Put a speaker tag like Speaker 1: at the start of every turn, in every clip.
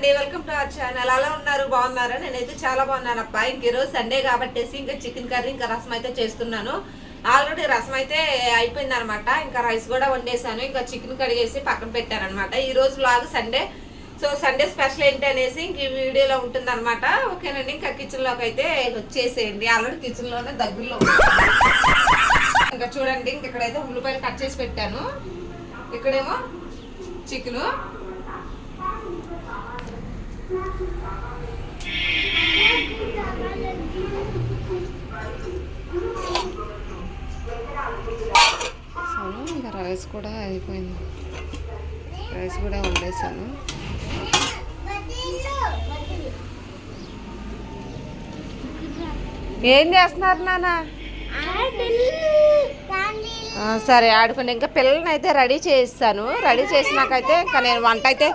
Speaker 1: అండి welcome to our channel అలా ఉన్నారు బాగున్నారా? నేనైతే చాలా బాగున్నాను అబ్బా ఇంక ఈరోజు సండే కాబట్టేసి ఇంకా చికెన్ కర్రీ ఇంకా రసం అయితే చేస్తున్నాను. ఆల్రెడీ రసం అయితే అయిపోయింది అనమాట ఇంకా రైస్ కూడా వండేసాను. ఇంకా చికెన్ కడిగేసి పక్కన పెట్టాను అనమాట ఈ రోజు లాగా సండే సో సండే స్పెషల్ ఏంటి అనేసి ఇంక ఈ వీడియోలో ఉంటుంది అనమాట ఓకేనండి ఇంకా కిచెన్లోకి అయితే వచ్చేసేయండి. ఆల్రెడీ కిచెన్లోనే దగ్గరలో ఇంకా చూడండి ఇంక ఇక్కడైతే ఉల్లిపాయలు కట్ చేసి పెట్టాను. ఇక్కడేమో చికెను. ఇంకా రైస్ కూడా అయిపోయింది. రైస్ కూడా వండేసాను. ఏం చేస్తున్నారు నాన్న? సరే ఆడుకోండి. ఇంకా పిల్లల్ని అయితే రెడీ చేస్తాను రెడీ చేసినాకైతే ఇంకా నేను వంట అయితే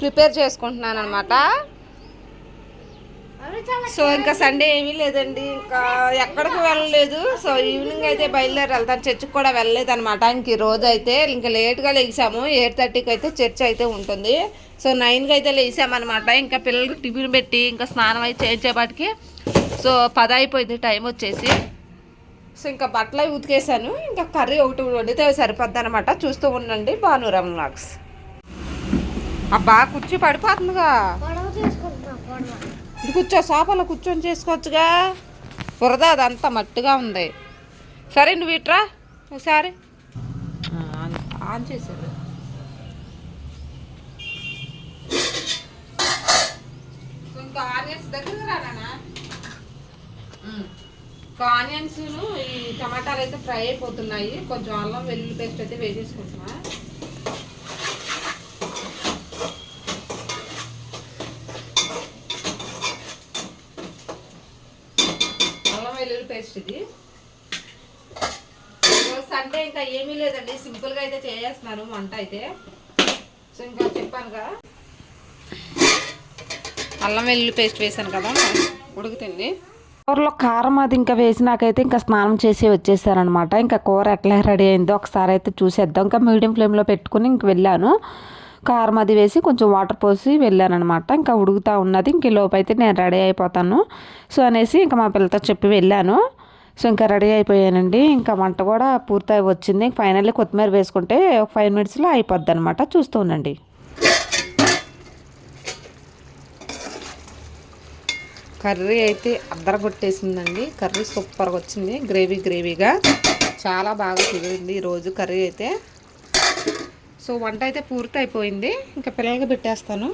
Speaker 1: ప్రిపేర్ చేసుకుంటున్నాను అనమాట సో ఇంకా సండే ఏమీ లేదండి. ఇంకా ఎక్కడికి వెళ్ళలేదు. సో ఈవినింగ్ అయితే బయలుదేరి వెళ్తాను. చర్చికి కూడా వెళ్ళలేదు అనమాట ఇంక ఈ రోజు అయితే ఇంకా లేట్గా లేచాము. ఎయిట్ థర్టీకి అయితే చర్చ్ అయితే ఉంటుంది. సో నైన్కి అయితే లేచామన్నమాట ఇంకా పిల్లలకి టిఫిన్ పెట్టి ఇంకా స్నానం అయితే చేయించేపాటికి. సో పద అయిపోయింది. టైం వచ్చేసి. సో ఇంకా బట్టలు ఉతికేసాను ఇంకా కర్రీ ఒకటి వండితే సరిపోద్ది అనమాట చూస్తూ ఉండండి. భానురామ్ లాక్స్ అబ్బా కుర్చీ పడిపోతుందిగా. ఇది కూర్చో సోఫాలో కూర్చొని చేసుకోవచ్చుగా. బురద అదంతా మట్టిగా ఉంది. సరే నువ్వు ఇట్రా ఒకసారి. ఆన్- సో ఇంకా ఆనియన్స్ దగ్గరకు రానా ఆనియన్స్ ఈ టమాటాలు అయితే ఫ్రై అయిపోతున్నాయి. కొంచెం అల్లం వెల్లుల్లి పేస్ట్ అయితే వేసేసుకుంటున్నా అల్లం వెల్లుల్లి పేస్ట్ ఇది ఈరోజు సండే ఇంకా ఏమీ లేదండి సింపుల్గా అయితే చేసేస్తున్నాను వంట అయితే. సో ఇంకా చెప్పాను కదా. అల్లం వెల్లుల్లి పేస్ట్ వేసాను కదా ఉడుకుతుంది.
Speaker 2: కూరలో కారం అది ఇంకా వేసినాకైతే ఇంకా స్నానం చేసి వచ్చేసారనమాట ఇంకా కూర ఎట్లా రెడీ అయిందో ఒకసారి అయితే చూసేద్దాం. ఇంకా మీడియం ఫ్లేమ్లో పెట్టుకుని ఇంక వెళ్ళాను. కారం అది వేసి కొంచెం వాటర్ పోసి వెళ్ళానమాట ఇంకా ఉడుకుతా ఉన్నది. ఇంక లోపు అయితే నేను రెడీ అయిపోతాను. సో అనేసి ఇంకా మా పిల్లతో చెప్పి వెళ్ళాను. సో ఇంకా రెడీ అయిపోయానండి. ఇంకా వంట కూడా పూర్తయి వచ్చింది. ఫైనల్లీ కొత్తిమీర వేసుకుంటే ఒక ఫైవ్ మినిట్స్లో అయిపోద్ది అనమాట చూస్తూ ఉండండి.
Speaker 1: కర్రీ అయితే అద్దర కొట్టేసిందండి కర్రీ సూపర్గా వచ్చింది. గ్రేవీ గ్రేవీగా చాలా బాగా కుదిరింది ఈరోజు కర్రీ అయితే. సో వంట అయితే పూర్తి అయిపోయింది ఇంకా పిల్లలకి పెట్టేస్తాను.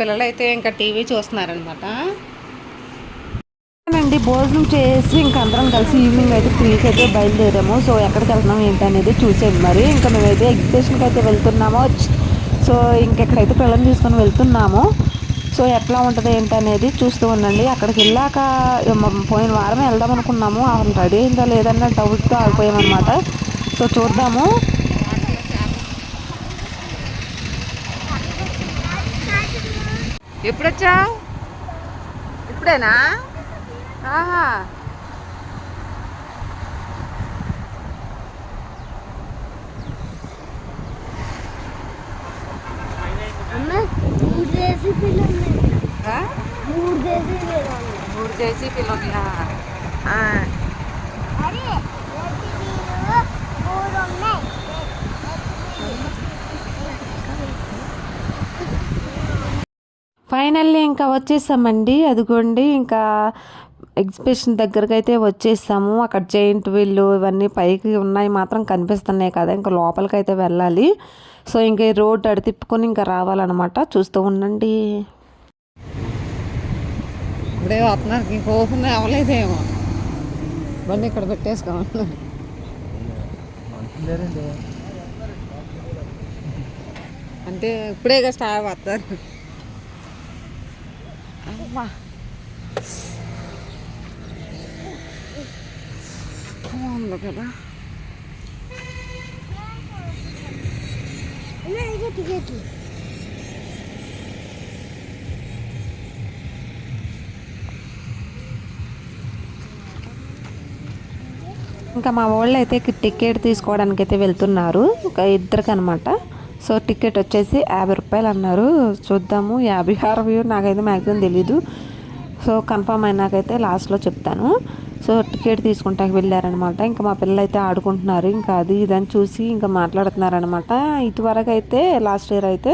Speaker 1: పిల్లలు అయితే ఇంకా టీవీ చూస్తున్నారనమాట
Speaker 2: అండి భోజనం చేసి ఇంక అందరం కలిసి ఈవినింగ్ అయితే త్రీకి అయితే బయలుదేరాము. సో ఎక్కడికి వెళ్తున్నాం ఏంటి అనేది చూసేది మరి. ఇంకా మేమైతే ఎగ్జిబిషన్కి అయితే వెళ్తున్నాము. సో ఇంకెక్కడైతే పిల్లల్ని తీసుకొని వెళ్తున్నాము సో ఎట్లా ఉంటుంది ఏంటి అనేది చూస్తూ ఉండండి. అక్కడికి వెళ్ళాక పోయిన వారం వెళ్దాం అనుకున్నాము. అసలు రెడీ అయిందా లేదన్న డౌట్తో ఆగిపోయామన్నమాట. సో చూద్దాము.
Speaker 1: ఎప్పుడొచ్చా? ఇప్పుడేనా? ఆహా.
Speaker 3: మూడు
Speaker 1: చేసి పిల్లలు
Speaker 3: అరే మూడు ఉన్నాయి
Speaker 2: ఫైనల్లీ ఇంకా వచ్చేసామండి. అదిగోండి ఇంకా ఎగ్జిబిషన్ దగ్గరకు అయితే వచ్చేసాము. అక్కడ జైంట్ వీళ్ళు ఇవన్నీ పైకి ఉన్నాయి మాత్రం కనిపిస్తున్నాయి కదా ఇంకా లోపలికి అయితే వెళ్ళాలి. సో ఇంక ఈ రోడ్ అడి తిప్పుకొని ఇంకా రావాలన్నమాట. చూస్తూ ఉండండి.
Speaker 1: ఇప్పుడే వస్తున్నారు ఇంక ఓపెన్ అవ్వలేదేమో బండి ఇక్కడ పెట్టేసుకోమన్నారు అంటే ఇప్పుడే స్టార్ వస్తారు అమ్మా బాగుంది కదా ఇంకా మా వాళ్ళు అయితే టికెట్ తీసుకోవడానికి అయితే వెళ్తున్నారు. ఒక ఇద్దరికి అనమాట సో టికెట్ వచ్చేసి యాభై రూపాయలు అన్నారు. చూద్దాము యాభై అరవై నాకైతే మ్యాక్సిమం తెలీదు. సో కన్ఫామ్ అయినాకైతే లాస్ట్లో చెప్తాను. సో టికెట్ తీసుకుంటాకి వెళ్ళారనమాట ఇంకా మా పిల్లలు అయితే ఆడుకుంటున్నారు. ఇంకా అది ఇదని చూసి ఇంకా మాట్లాడుతున్నారనమాట ఇటువరకు అయితే లాస్ట్ ఇయర్ అయితే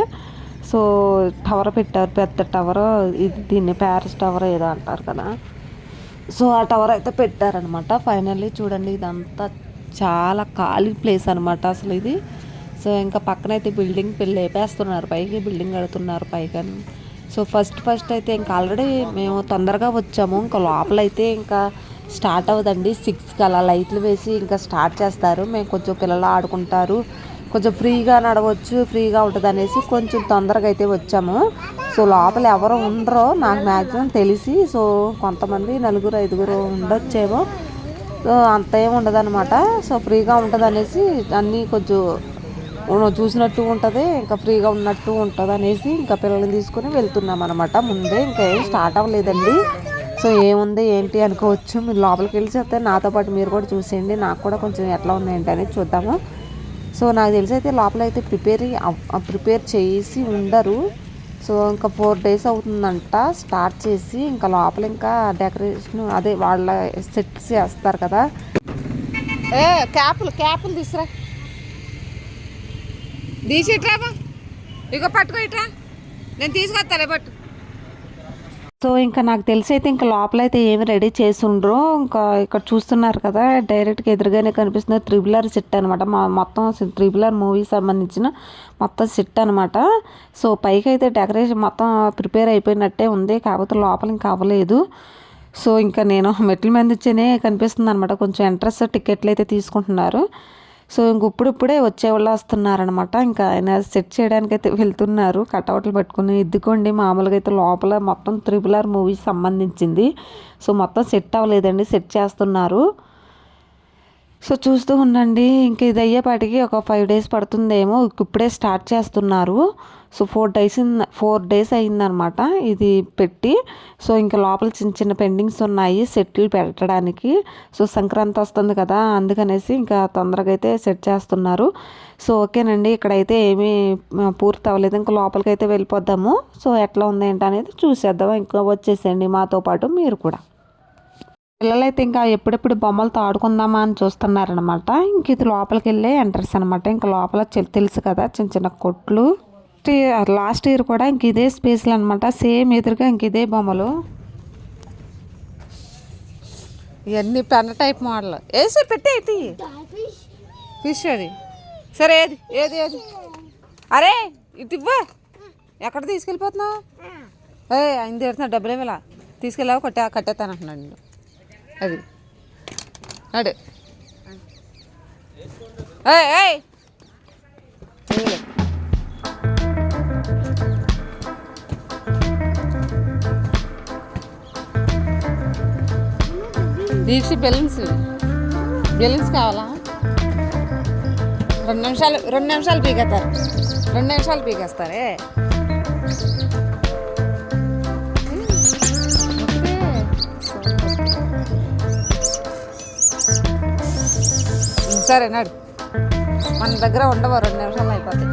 Speaker 1: సో టవర్ పెట్టారు. పెద్ద టవర్ ఇది దీన్ని ప్యారిస్ టవర్ ఏదో అంటారు కదా. సో ఆ టవర్ అయితే పెట్టారనమాట ఫైనల్లీ చూడండి ఇదంతా చాలా ఖాళీ ప్లేస్ అనమాట అసలు ఇది. సో ఇంకా పక్కన అయితే బిల్డింగ్ లేపేస్తున్నారు పైకి బిల్డింగ్ కడుతున్నారు పైకని సో ఫస్ట్ ఫస్ట్ అయితే ఇంకా ఆల్రెడీ మేము తొందరగా వచ్చాము. ఇంకా లోపల అయితే ఇంకా స్టార్ట్ అవ్వదండి. సిక్స్కి అలా లైట్లు వేసి ఇంకా స్టార్ట్ చేస్తారు. మేము కొంచెం పిల్లలు ఆడుకుంటారు. కొంచెం ఫ్రీగా నడవచ్చు ఫ్రీగా ఉంటుంది అనేసి కొంచెం తొందరగా అయితే వచ్చాము. సో లోపల ఎవరు ఉండరో నాకు మ్యాక్సిమం తెలిసి సో కొంతమంది నలుగురు ఐదుగురు ఉండొచ్చేమో. సో అంత ఏమి ఉండదు సో ఫ్రీగా ఉంటుంది అనేసి అన్నీ కొంచెం మనం చూసినట్టు ఉంటుంది ఇంకా ఫ్రీగా ఉన్నట్టు ఉంటుంది అనేసి ఇంకా పిల్లల్ని తీసుకుని వెళ్తున్నాం అనమాట ముందే ఇంకా ఏం స్టార్ట్ అవ్వలేదండి. సో ఏముంది ఏంటి అనుకోవచ్చు. మీరు లోపలికి వెళ్ళి చెప్తే నాతో పాటు మీరు కూడా చూసేయండి. నాకు కూడా కొంచెం ఎట్లా ఉంది ఏంటి అనేది చూద్దాము. సో నాకు తెలిసి అయితే లోపల అయితే ప్రిపేర్ ప్రిపేర్ చేసి ఉండరు. సో ఇంకా ఫోర్ డేస్ అవుతుందంట. స్టార్ట్ చేసి ఇంకా లోపల ఇంకా డెకరేషన్ అదే వాళ్ళ సెట్స్ చేస్తారు కదా.
Speaker 4: ఏ క్యాపులు క్యాపులు తీసురా తీసి ఇట్రాబా పట్టుకో ఇట్రా. నేను తీసుకొస్తాలే పట్టు.
Speaker 1: సో ఇంకా నాకు తెలిసి అయితే ఇంకా లోపల అయితే ఏమి రెడీ చేసి ఉండరు ఇంకా ఇక్కడ చూస్తున్నారు కదా డైరెక్ట్గా ఎదురుగానే కనిపిస్తుంది త్రిబులర్ సెట్ అనమాట మా మొత్తం త్రిబుల్ ఆర్ మూవీ సంబంధించిన మొత్తం సెట్ అనమాట సో పైకి అయితే డెకరేషన్ మొత్తం ప్రిపేర్ అయిపోయినట్టే ఉంది కాకపోతే లోపల ఇంకా అవ్వలేదు. సో ఇంకా నేను మెట్ల మీద నుంచేనే కనిపిస్తుంది అనమాట కొంచెం ఎంట్రెస్ టికెట్లు అయితే తీసుకుంటున్నారు. సో ఇంక ఇప్పుడిప్పుడే వచ్చేవాళ్ళు వస్తున్నారనమాట ఇంకా ఆయన సెట్ చేయడానికి అయితే వెళ్తున్నారు. కటౌట్లు పెట్టుకుని ఇద్దుకోండి మామూలుగా అయితే లోపల మొత్తం త్రిపుల్ ఆర్ మూవీస్ సంబంధించింది. సో మొత్తం సెట్ అవ్వలేదండి సెట్ చేస్తున్నారు. సో చూస్తూ ఉండండి ఇంక ఇది అయ్యేపాటికి ఒక ఫైవ్ డేస్ పడుతుందేమో ఇప్పుడే స్టార్ట్ చేస్తున్నారు. So four days four days అయిందనమాట ఇది పెట్టి. సో ఇంకా లోపల చిన్న చిన్న పెండింగ్స్ ఉన్నాయి సెట్లు పెట్టడానికి. సో సంక్రాంతి వస్తుంది కదా అందుకనేసి ఇంకా తొందరగా అయితే సెట్ చేస్తున్నారు. సో ఓకేనండి ఇక్కడైతే ఏమీ పూర్తి అవ్వలేదు. ఇంకా లోపలికి అయితే వెళ్ళిపోద్దాము. సో ఎట్లా ఉంది ఏంటనేది చూసేద్దాం. ఇంకా వచ్చేసేయండి మాతో పాటు మీరు కూడా. పిల్లలైతే ఇంకా ఎప్పుడెప్పుడు బొమ్మలతో ఆడుకుందామా అని చూస్తున్నారనమాట ఇంక ఇది లోపలికి వెళ్ళే ఎంట్రన్స్ అనమాట ఇంకా లోపల తెలుసు కదా చిన్న చిన్న కొట్లు. లాస్ట్ ఇయర్ కూడా ఇంక ఇదే స్పేస్లో అనమాట సేమ్ ఎదురుగా ఇంక ఇదే బొమ్మలు.
Speaker 4: ఇవన్నీ పెన్న టైప్ మోడల్. వేసి పెట్టి
Speaker 3: ఫిష్
Speaker 4: అది. సరే ఏది ఏది ఏది? అరే ఇటు ఇవ్వ. ఎక్కడ తీసుకెళ్ళిపోతున్నావు? ఏ ఆయన తీరుతున్నా డబ్బులు ఇవ్వాల. తీసుకెళ్ళావు కట్టే కట్టేస్తాను అంటున్నాడు నేను అది. అడు ఏయ్ దీక్ష బెలూన్స్ బెలూన్స్ కావాలా? రెండు నిమిషాలు రెండు నిమిషాలు పీకేస్తారు. రెండు నిమిషాలు పీకేస్తారే సరే నడు. మన దగ్గర ఉండవు? రెండు నిమిషాలు అయిపోతాయి.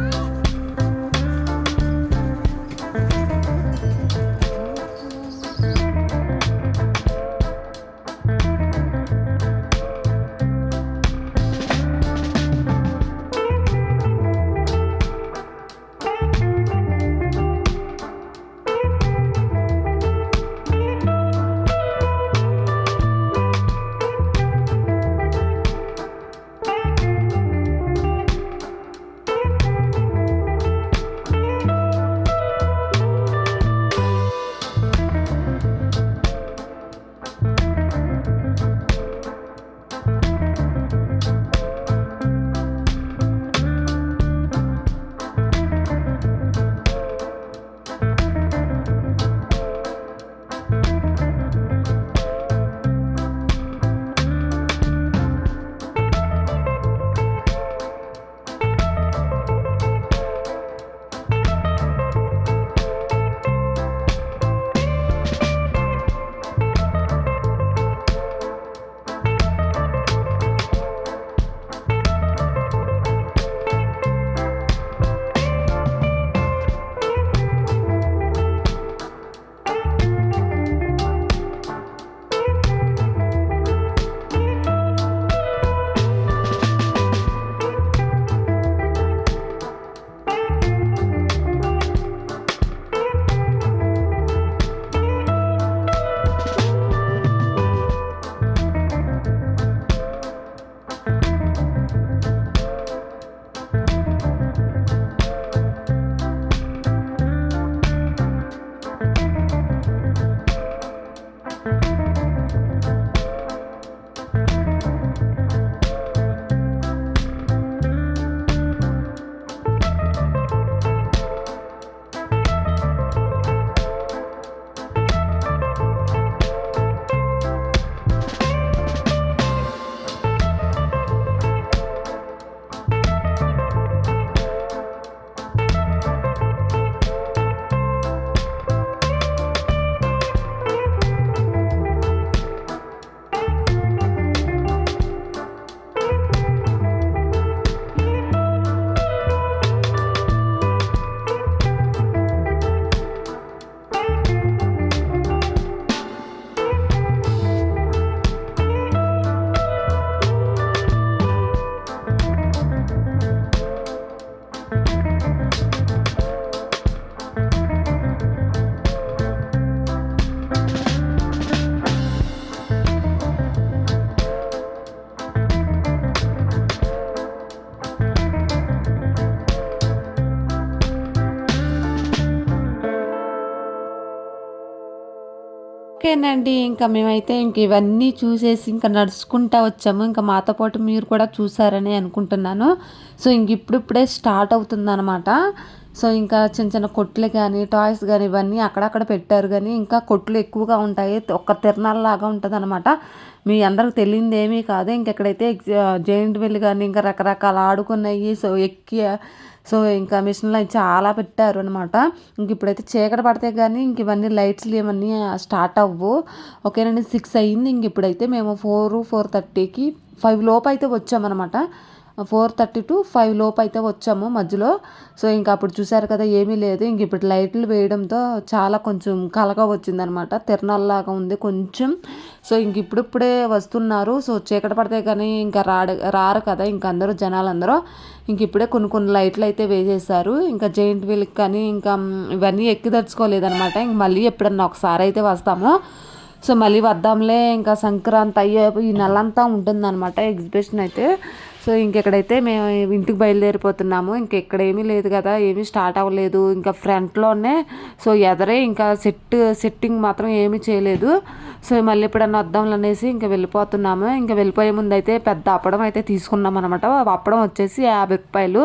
Speaker 1: ఓకేనండి. ఇంకా మేమైతే ఇంక ఇవన్నీ చూసేసి ఇంకా నడుచుకుంటా వచ్చాము. ఇంకా మాతో పాటు మీరు కూడా చూసారని అనుకుంటున్నాను. సో ఇంక ఇప్పుడిప్పుడే స్టార్ట్ అవుతుందన్నమాట. సో ఇంకా చిన్న చిన్న కొట్లు కానీ టాయ్స్ కానీ ఇవన్నీ అక్కడక్కడ పెట్టారు. కానీ ఇంకా కొట్లు ఎక్కువగా ఉంటాయి. ఒక తిరణాలలాగా ఉంటుంది అనమాట మీ అందరికి తెలియంది ఏమీ కాదు. ఇంకెక్కడైతే జైంట్ వీల్ కానీ ఇంకా రకరకాల ఆడుకున్నాయి సో ఎక్కి సో ఇంకా మిషన్లు అవి చాలా పెట్టారు అనమాట ఇంక ఇప్పుడైతే చీకటి పడితే కానీ ఇంక ఇవన్నీ లైట్స్లు ఇవన్నీ స్టార్ట్ అవ్వు. ఓకేనండి సిక్స్ అయ్యింది ఇంక ఇప్పుడైతే మేము ఫోర్ ఫోర్ థర్టీకి ఫైవ్ లోపు అయితే వచ్చామన్నమాట. ఫోర్ థర్టీ టు ఫైవ్ లోపు అయితే వచ్చాము మధ్యలో. సో ఇంకా అప్పుడు చూసారు కదా ఏమీ లేదు. ఇంక ఇప్పుడు లైట్లు వేయడంతో చాలా కొంచెం కలగా వచ్చిందనమాట. తిరణాల్లాగా ఉంది కొంచెం. సో ఇంక ఇప్పుడిప్పుడే వస్తున్నారు. సో చీకటి పడితే కానీ ఇంకా రాడు రారు కదా ఇంక అందరూ జనాలందరూ. ఇంక ఇప్పుడే కొన్ని కొన్ని లైట్లు అయితే వేసేసారు ఇంకా జైంట్ వీల్కి కానీ ఇంకా ఇవన్నీ ఎక్కిదర్చుకోలేదనమాట ఇంక మళ్ళీ ఎప్పుడన్నా ఒకసారి అయితే వస్తాము. సో మళ్ళీ వద్దాంలే. ఇంకా సంక్రాంతి అయ్యే ఈ నెలంతా ఉంటుందన్నమాట ఎగ్జిబిషన్ అయితే. సో ఇంకెక్కడైతే మేము ఇంటికి బయలుదేరిపోతున్నాము ఇంకెక్కడ ఏమీ లేదు కదా ఏమీ స్టార్ట్ అవ్వలేదు ఇంకా ఫ్రంట్లోనే సో ఎదరే ఇంకా సెట్ సెట్టింగ్ మాత్రం ఏమీ చేయలేదు. సో మళ్ళీ ఎప్పుడన్నా వద్దాం అనేసి ఇంకా వెళ్ళిపోతున్నాము. ఇంకా వెళ్ళిపోయే ముందు అయితే పెద్ద అప్పడం అయితే తీసుకున్నాం అనమాట అప్పడం వచ్చేసి యాభై రూపాయలు.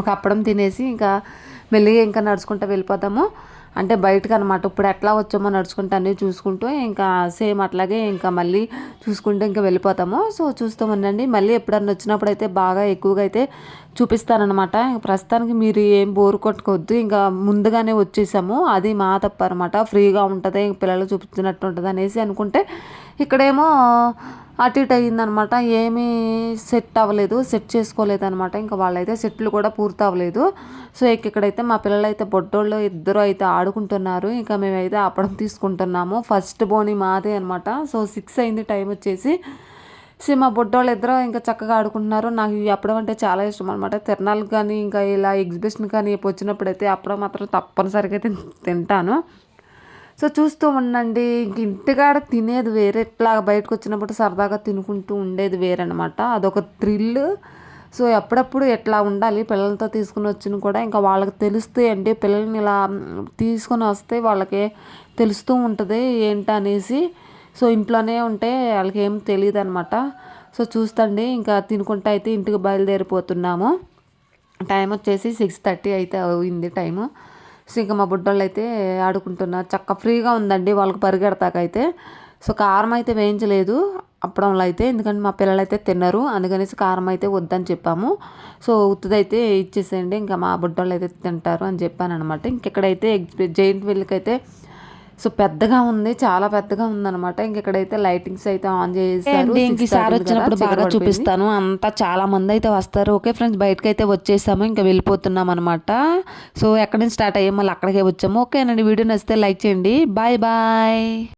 Speaker 1: ఒక అప్పడం తినేసి ఇంకా మెల్లిగా ఇంకా నడుచుకుంటూ వెళ్ళిపోతాము. అంటే బయటకు అనమాట ఇప్పుడు ఎట్లా వచ్చామో నడుచుకుంటూ అన్నీ చూసుకుంటూ ఇంకా సేమ్ అట్లాగే ఇంకా మళ్ళీ చూసుకుంటూ ఇంకా వెళ్ళిపోతాము. సో చూస్తూ ఉండండి మళ్ళీ ఎప్పుడన్నా వచ్చినప్పుడు అయితే బాగా ఎక్కువగా అయితే చూపిస్తానమాట ప్రస్తుతానికి మీరు ఏం బోరు కొట్టుకోవద్దు. ఇంకా ముందుగానే వచ్చేసాము. అది మా తప్ప అనమాట ఫ్రీగా ఉంటుంది. పిల్లలు చూపించినట్టు ఉంటుంది అనేసి అనుకుంటే ఇక్కడేమో అటు ఇటు అయిందనమాట ఏమీ సెట్ అవ్వలేదు సెట్ చేసుకోలేదు అనమాట ఇంకా వాళ్ళైతే సెట్లు కూడా పూర్తి అవ్వలేదు. సో ఇక్కడైతే మా పిల్లలు అయితే బొడ్డోళ్ళు ఇద్దరు అయితే ఆడుకుంటున్నారు. ఇంకా మేమైతే అప్పడం తీసుకుంటున్నాము. ఫస్ట్ బోని మాదే అనమాట. సో సిక్స్ అయింది టైం వచ్చేసి. సో మా బొడ్డోళ్ళు ఇద్దరు ఇంకా చక్కగా ఆడుకుంటున్నారు. నాకు ఈ అప్పడం అంటే చాలా ఇష్టం అనమాట. తిరణాలకు కానీ ఇంకా ఇలా ఎగ్జిబిషన్ కానీ వచ్చినప్పుడు అయితే అప్పడం మాత్రం తప్పనిసరిగా అయితే తింటాను. సో చూస్తూ ఉండండి. ఇంక ఇంటికాడ తినేది వేరే. ఇట్లా బయటకు వచ్చినప్పుడు సరదాగా తినుకుంటూ ఉండేది వేరనమాట అదొక థ్రిల్. సో ఎప్పుడప్పుడు ఎట్లా ఉండాలి? పిల్లలతో తీసుకుని వచ్చిన కూడా ఇంకా వాళ్ళకి తెలుస్తే అంటే పిల్లల్ని ఇలా తీసుకొని వస్తే వాళ్ళకి తెలుస్తూ ఉంటుంది ఏంటి అనేసి సో ఇంట్లోనే ఉంటే వాళ్ళకి ఏం తెలియదు అనమాట సో చూస్తండి. ఇంకా తినుకుంటా అయితే ఇంటికి బయలుదేరిపోతున్నాము. టైం వచ్చేసి సిక్స్ థర్టీ అయితే అయింది టైము. ఇంకా మా బుడ్డోళ్ళు అయితే ఆడుకుంటున్నారు. చక్క ఫ్రీగా ఉందండి వాళ్ళకి పరిగెడతాకైతే. సో కారం అయితే వేయించలేదు అప్పడంలో అయితే ఎందుకంటే మా పిల్లలు అయితే తిన్నారు. అందుకనేసి కారం అయితే వద్దని చెప్పాము. సో ఉత్తుదైతే ఇచ్చేసేయండి. ఇంకా మా బుడ్డోళ్ళు అయితే తింటారు అని చెప్పాను అనమాట ఇంకెక్కడైతే జైంట్ వీల్కి అయితే సో పెద్దగా ఉంది చాలా పెద్దగా ఉందన్నమాట. ఇంకెక్కడైతే లైటింగ్స్ అయితే ఆన్ చేసేసారు. ఇంక ఈసారి వచ్చినప్పుడు బాగా చూపిస్తాను. అంతా చాలా మంది అయితే వస్తారు. ఓకే ఫ్రెండ్స్ బయటకు అయితే వచ్చేసాము ఇంకా వెళ్ళిపోతున్నాం అనమాట సో ఎక్కడి నుంచి స్టార్ట్ అయ్యాము మళ్ళీ అక్కడికే వచ్చాము. ఓకేనండి వీడియో నచ్చితే లైక్ చేయండి. Bye bye.